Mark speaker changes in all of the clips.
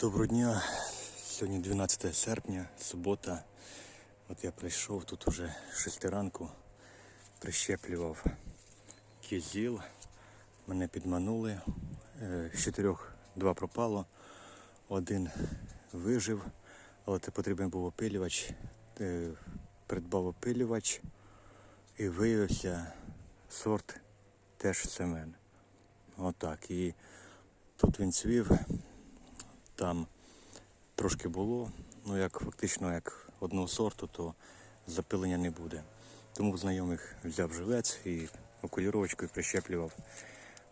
Speaker 1: Доброго дня. Сьогодні 12 серпня, субота. От я прийшов тут уже 6 ранку, прищеплював кізіл. Мене підманули. Е, З чотирьох два пропало, один вижив, але потрібен був опилювач. Е, Придбав опилювач і виявився сорт теж семен. Отак. І тут він цвів, там трошки було, ну як фактично як одного сорту, то запилення не буде. Тому в знайомих взяв живець і окуліровочкою прищеплював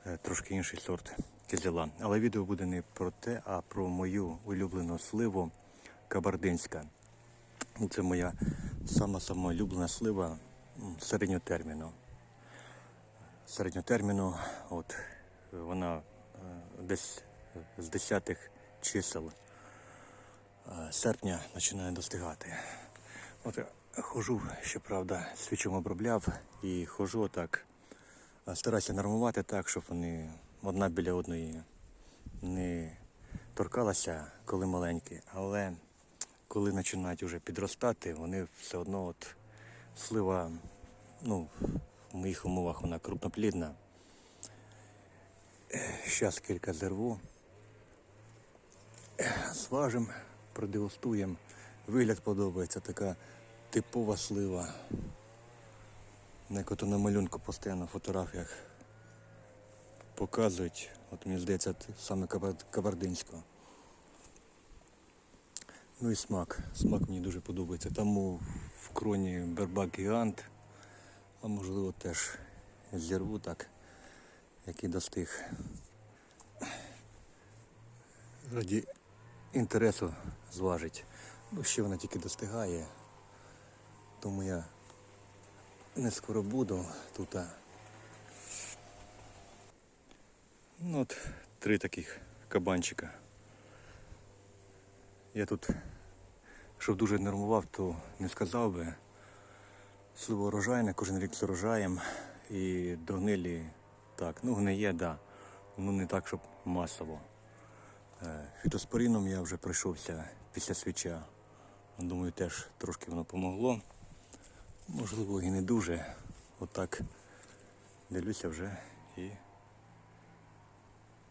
Speaker 1: е, трошки інший сорт кизила. Але відео буде не про те, а про мою улюблену сливу кабардинська. Ну, Це моя сама-сама улюблена слива м, середнього терміну. Середнього терміну, от вона е, десь з десятих чисел е, серпня починає достигати. От я хожу, щоправда, свічом обробляв і хожу отак. е, Стараюся нормувати так, щоб вони одна біля одної не торкалася, коли маленькі, але коли починають вже підростати, вони все одно от слива, ну, в моїх умовах вона крупноплідна. Зараз кілька зерву. Зважимо, продегустуємо. Вигляд подобається, така типова слива. Як на малюнку постійно в фотографіях показують. От мені здається, саме кабардинського. Ну і смак. Смак мені дуже подобається. Там в кроні бербак гігант, а можливо теж зірву так, який достиг. Раді інтересу зважить. Бо ще вона тільки достигає. Тому я не скоро буду тут. Ну от три таких кабанчика. Я тут, щоб дуже нервував, то не сказав би. Слово урожайне, кожен рік з урожаєм. І до гнилі так, ну гниє, да. Ну не так, щоб масово. Е, Фітоспорином я вже пройшовся після свіча. Думаю, теж трошки воно помогло. Можливо, і не дуже. Отак дивлюся вже і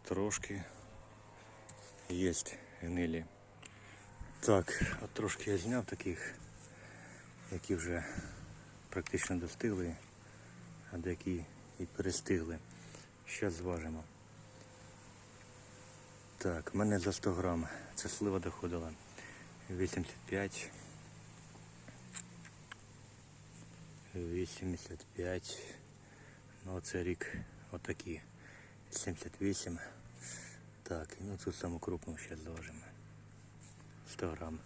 Speaker 1: трошки є гнилі. Так, от трошки я зняв таких, які вже практично достигли, а деякі і перестигли. Зараз зважимо. Так, в мене за 100 грам. Це слива доходила. 85. 85. Ну оце рік отакі. 78. Так, ну цю саму крупну ще зважимо. 100 грам.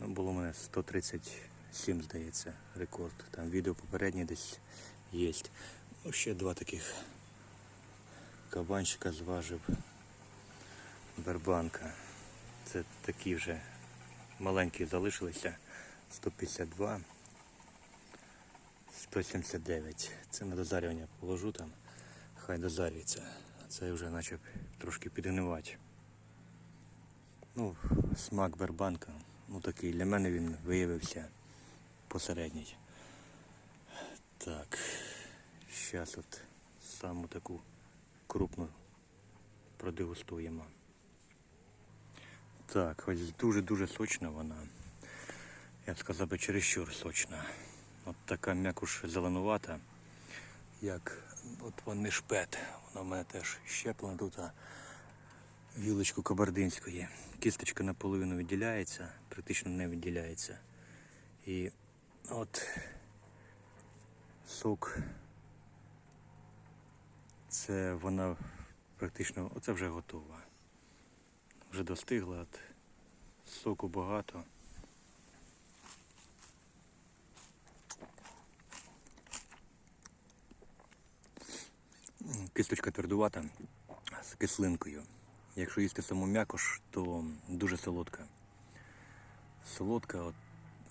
Speaker 1: Ну, було у мене 137, здається, рекорд. Там відео попереднє десь є. Ну, ще два таких кабанчика зважив. Бербанка. Це такі вже маленькі залишилися. 152. 179. Це на дозарювання положу там. Хай дозарюється. Це вже наче трошки підгнивати. Ну, смак бербанка. Ну такий для мене він виявився посередній. Так. Зараз от саму таку крупну продегустуємо. Так, ось дуже-дуже сочна вона. Я б сказав би чересчур сочна. От така м'якуш зеленувата, як от вон шпет. Вона в мене теж щеплена тут а гілочку кабардинської. Кісточка наполовину відділяється, практично не відділяється. І от сок. Це вона практично, оце вже готова. Вже достигла, от соку багато. Кисточка твердувата з кислинкою. Якщо їсти саму м'якош, то дуже солодка. Солодка от,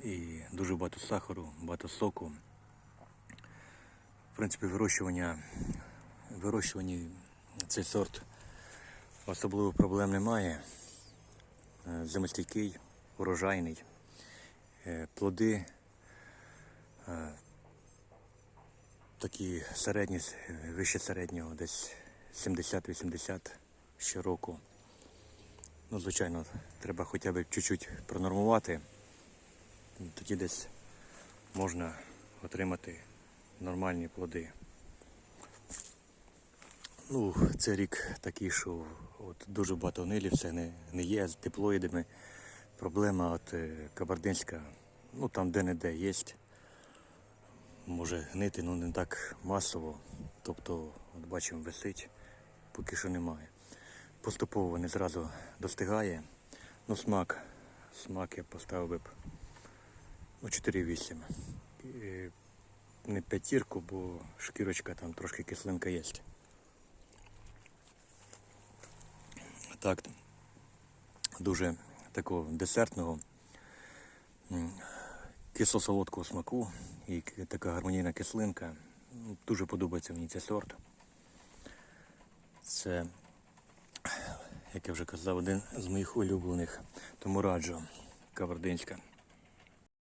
Speaker 1: і дуже багато сахару, багато соку. В принципі, вирощування, вирощуванні цей сорт особливо проблем немає. е, зимостійкий, урожайний. Е, Плоди е, такі середні, вище середнього, десь 70-80 щороку. Ну, звичайно, треба хоча б чуть-чуть пронормувати. Тоді десь можна отримати нормальні плоди. Ну, це рік такий, що от дуже багато гнилі, все не, не є з диплоїдами. Проблема от е, кабардинська, ну там де-не-де є. Може гнити, ну не так масово. Тобто, от бачимо, висить, поки що немає. Поступово не зразу достигає. Ну, смак. Смак я поставив би б ну, 4,8. І Не п'ятірку, бо шкірочка там трошки кислинка є. Так, дуже такого десертного, кисло-солодкого смаку і така гармонійна кислинка. Ну, Дуже подобається мені цей сорт. Це, як я вже казав, один з моїх улюблених, тому раджу кабардинська.